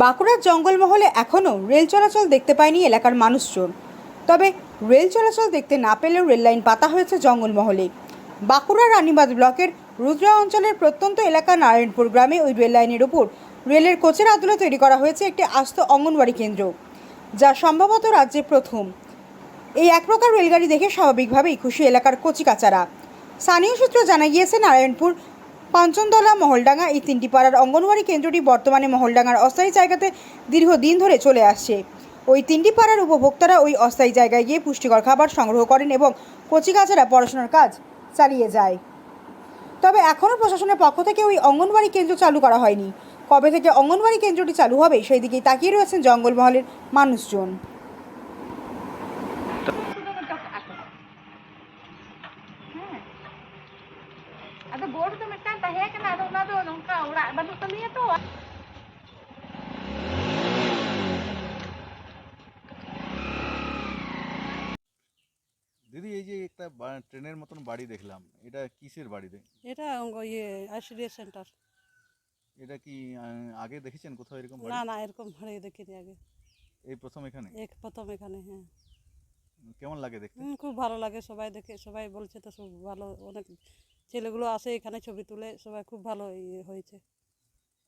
বাঁকুড়ার জঙ্গলমহলে এখনও রেল চলাচল দেখতে পায়নি এলাকার মানুষজন। তবে রেল চলাচল দেখতে না পেলেও রেল লাইন পাতা হয়েছে জঙ্গলমহলে। বাঁকুড়া রানীবাঁধ ব্লকের রুদ্রা অঞ্চলের প্রত্যন্ত এলাকা নারায়ণপুর গ্রামে ওই রেল লাইনের ওপর রেলের কোচের আদলে তৈরি করা হয়েছে একটি আস্ত অঙ্গনওয়াড়ি কেন্দ্র, যা সম্ভবত রাজ্যে প্রথম। এই এক প্রকার রেলগাড়ি দেখে স্বাভাবিকভাবেই খুশি এলাকার কচিকাচারা। স্থানীয় সূত্র জানা গিয়েছে, নারায়ণপুর পাঞ্চনতলা মহলডাঙ্গা এই তিনটি পাড়ার অঙ্গনওয়াড়ি কেন্দ্রটি বর্তমানে মহলডাঙ্গার অস্থায়ী জায়গাতে দীর্ঘদিন ধরে চলে আসছে। ওই তিনটি পাড়ার উপভোক্তারা ওই অস্থায়ী জায়গায় গিয়ে পুষ্টিকর খাবার সংগ্রহ করেন এবং কচিকাচারা পড়াশোনার কাজ চালিয়ে যায়। তবে এখনও প্রশাসনের পক্ষ থেকে ওই অঙ্গনওয়াড়ি কেন্দ্র চালু করা হয়নি। কবে থেকে অঙ্গনওয়াড়ি কেন্দ্রটি চালু হবে সেই দিকেই তাকিয়ে রয়েছেন জঙ্গলমহলের মানুষজন। ᱟᱫᱚ ᱵᱳᱨᱰ ᱫᱚ ᱢᱤᱫᱴᱟᱝ ᱛᱟᱦᱮᱸ ᱠᱟᱱᱟ ᱟᱫᱚ ᱚᱱᱟ ᱫᱚ ᱱᱚᱝᱠᱟ ᱚᱲᱟᱜ ᱵᱟᱹᱱᱩᱜ ᱛᱟᱞᱮᱭᱟ ᱛᱚ দিদি এই যে একটা বা- ট্রেনের মতন বাড়ি দেখলাম এটা কিসের বাড়ি দেখ এটা অঙ্গ- ইয়ে আইসিডিএস সেন্টার এটা কি আহ, আগে দেখেছেন কোথাও এরকম না বাড়ি না এরকম ভাড়ে দেখিনি আগে এই প্রথম এখানে এক প্রথম এখানে হ্যাঁ কেমন লাগে দেখতে হুম, খুব ভালো লাগে সবাই দেখে সবাই বলছে তো সব ভালো অনেক ছেলেগুলো আসে এখানে ছবি তুলে সবাই খুব ভালো ইয়ে হয়েছে।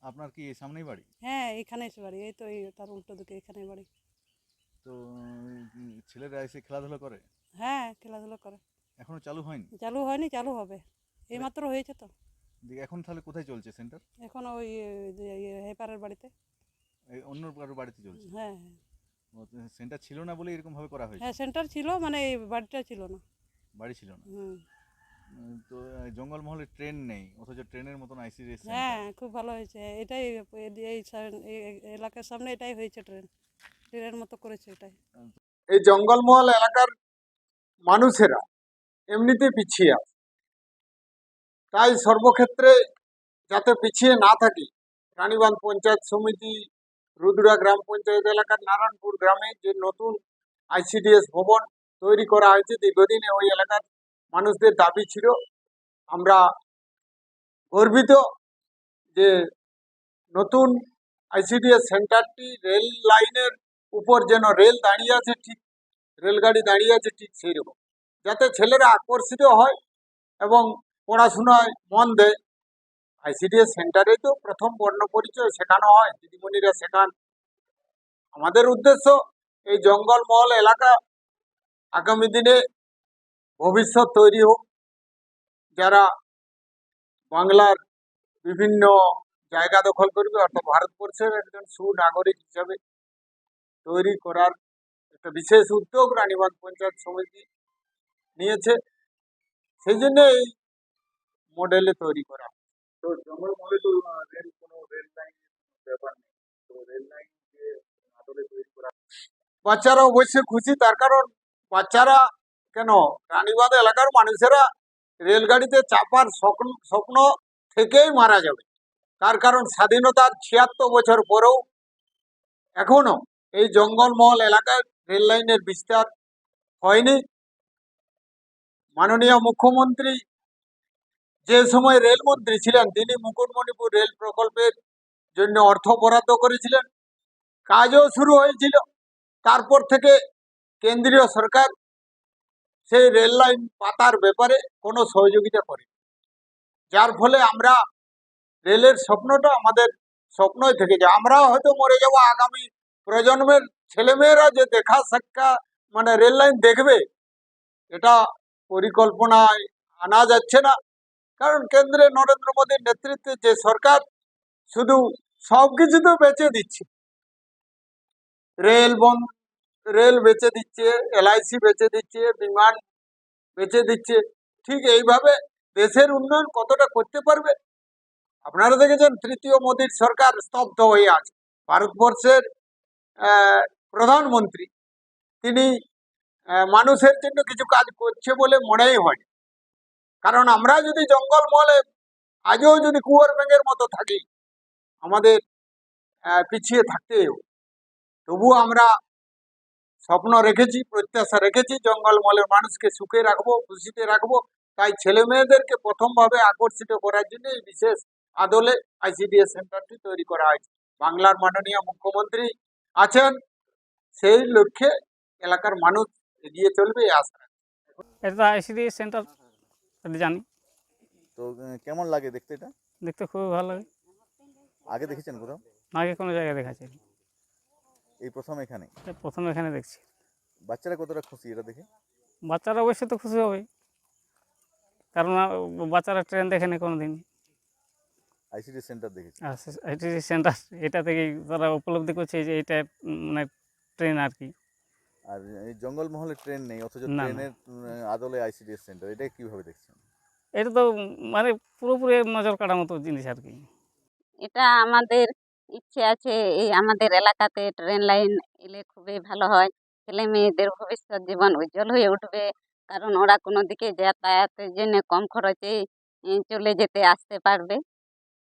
আপনার কি এই সামনেই বাড়ি? হ্যাঁ এখানেই বাড়ি এই তো এই তার উল্টো দিকে এখানে বাড়ি। তো ছেলেরা এসে খেলাধুলা করে? হ্যাঁ খেলাধুলো করে। এখনও চালু হয়নি? চালু হয়নি চালু হবে। এইমাত্র হয়েছে তো। এখন তাহলে কোথায় চলছে সেন্টার? এখন ওই ইয়ে, যে হেপারের বাড়িতে। এই অন্য কারোর বাড়িতে চলছে? হ্যাঁ হ্যাঁ। সেন্টার ছিল না বলে এরকম ভাবে করা হয়েছে? হ্যাঁ সেন্টার ছিল মানে এই বাড়িটা ছিল না। বাড়ি ছিল না। হুম। তো জঙ্গলমহলে ট্রেন নেই অথচ ট্রেনের মতন আইসিডিএস হ্যাঁ খুব ভালো হয়েছে। এটাই এই এলাকার সামনে এটাই হয়েছে ট্রেন। ট্রেনের মতো করেছে এটাই। এই জঙ্গলমহল এলাকার মানুষেরা এমনিতে পিছিয়ে আছে। তাই সর্বক্ষেত্রে যাতে পিছিয়ে না থাকি রানীবাঁধ পঞ্চায়েত সমিতি রুদ্রা গ্রাম পঞ্চায়েত এলাকার নারায়ণপুর গ্রামে যে নতুন আইসিডিএস ভবন তৈরি করা হয়েছে দীর্ঘদিনে ওই এলাকার মানুষদের দাবি ছিল, আমরা গর্বিত যে নতুন আইসিডিএস সেন্টারটি রেল লাইনের উপর যেন রেল দাঁড়িয়ে আছে ঠিক, রেলগাড়ি দাঁড়িয়ে আছে ঠিক সেই রকম যাতে ছেলেরা আকর্ষিত হয় এবং পড়াশোনায় মন দেয়। আইসিডিএস সেন্টারে তো প্রথম বর্ণ পরিচয় শেখানো হয়, দিদিমণিরা শেখান। আমাদের উদ্দেশ্য এই জঙ্গলমহল এলাকা আগামী দিনে ভবিষ্যৎ তৈরি হোক। যারা বাংলার বিভিন্ন জায়গা দখল করবে অর্থাৎ ভারতবর্ষের একজন সুনাগরিক হিসাবে তৈরি করার একটা বিশেষ উদ্যোগ রানীবাঁধ পঞ্চায়েত সমিতি নিয়েছে। সেই জন্য এই মডেলে তৈরি করা তো জঙ্গলমহলে তো রেল কোনো রেল লাইন ব্যাপার নেই। তো রেল লাইন যে আদলে তৈরি করা বাচ্চারা অবশ্যই খুশি তার কারণ বাচ্চারা কেন? রানীবাঁধ এলাকার মানুষেরা রেলগাড়িতে চাপার স্বপ্ন স্বপ্ন থেকেই মারা যাবে। তার কারণ স্বাধীনতার ছিয়াত্তর বছর পরেও এখনও এই জঙ্গলমহল এলাকায় রেল লাইনের বিস্তার হয়নি। মাননীয় মুখ্যমন্ত্রী যে সময় রেলমন্ত্রী ছিলেন, তিনি মুকুটমণিপুর রেল প্রকল্পের জন্য অর্থ বরাদ্দ করেছিলেন। কাজও শুরু হয়েছিল। তারপর থেকে কেন্দ্রীয় সরকার সেই রেল লাইন পাতার ব্যাপারে কোনো সহযোগিতা করে যার ফলে আমরা রেলের স্বপ্নটা আমাদের স্বপ্নই থেকে যায়। আমরাও হয়তো মরে যাব আগামী প্রজন্মের ছেলেমেয়েরা যে দেখা সাক্ষা মানে রেল লাইন দেখবে, এটা পরিকল্পনায় আনা যাচ্ছে না। কারণ কেন্দ্রে নরেন্দ্র মোদীর নেতৃত্বে যে সরকার, শুধু সব কিছু তো বেচে দিচ্ছে। রেল বন রেল বেচে দিচ্ছে এলআইসি বেচে দিচ্ছে, বিমান বেচে দিচ্ছে। ঠিক এইভাবে দেশের উন্নয়ন কতটা করতে পারবে? আপনারা দেখেছেন তৃতীয় মোদীর সরকার স্তব্ধ হয়ে আছে। ভারতবর্ষের প্রধানমন্ত্রী, তিনি মানুষের জন্য কিছু কাজ করছে বলে মনেই হয় কারণ আমরা যদি জঙ্গলমহলে আজও যদি কুয়ার ব্যাঙের মতো থাকি, আমাদের পিছিয়ে থাকতেই হবে। তবুও আমরা স্বপ্ন রেখেছি প্রত্যাশা রেখেছি জঙ্গলমহলের মানুষকে সুখে রাখব খুশিতে রাখব। তাই ছেলে মেয়েদেরকে প্রথমভাবে আকর্ষিত করার জন্য এই বিশেষ আদলে আইসিডিএস সেন্টারটি তৈরি করা হয়েছে। বাংলার মাননীয় মুখ্যমন্ত্রী আছেন সেই লক্ষ্যে এলাকার মানুষ এগিয়ে চলবে এই আশা। এটা আইসিডি সেন্টার জানি তো কেমন লাগে দেখতে এটা? দেখতে খুবই ভালো লাগে। আগে দেখেছেন কোথাও? আগে কোনো জায়গায় দেখাচ্ছে এই প্রথম এখানে? প্রথম এখানে দেখছি। বাচ্চারা কতটা খুশি এটা দেখে? বাচ্চারা অবশ্যই তো খুশি হবে। কারণ বাচ্চারা ট্রেন দেখে দেখেনি কোনো দিন আইসিডি সেন্টার দেখেছে? আইসিডি সেন্টার এটা থেকেই তারা উপলব্ধি করছে যে এটা মানে ট্রেন আর কি। আর এই জঙ্গলমহলে ট্রেন নেই অথচ। ট্রেনের আদলে আইসিডিএস সেন্টার এটা কীভাবে দেখছেন? এটা তো মানে পুরোপুরি নজর কাটার মতো জিনিস আর কি। এটা আমাদের ইচ্ছে আছে এই আমাদের এলাকাতে ট্রেন লাইন এলে খুবই ভালো হয়। ছেলে মেয়েদের ভবিষ্যৎ জীবন উজ্জ্বল হয়ে উঠবে। কারণ ওরা কোনো দিকে যাতায়াতের জন্যে কম খরচে চলে যেতে আসতে পারবে।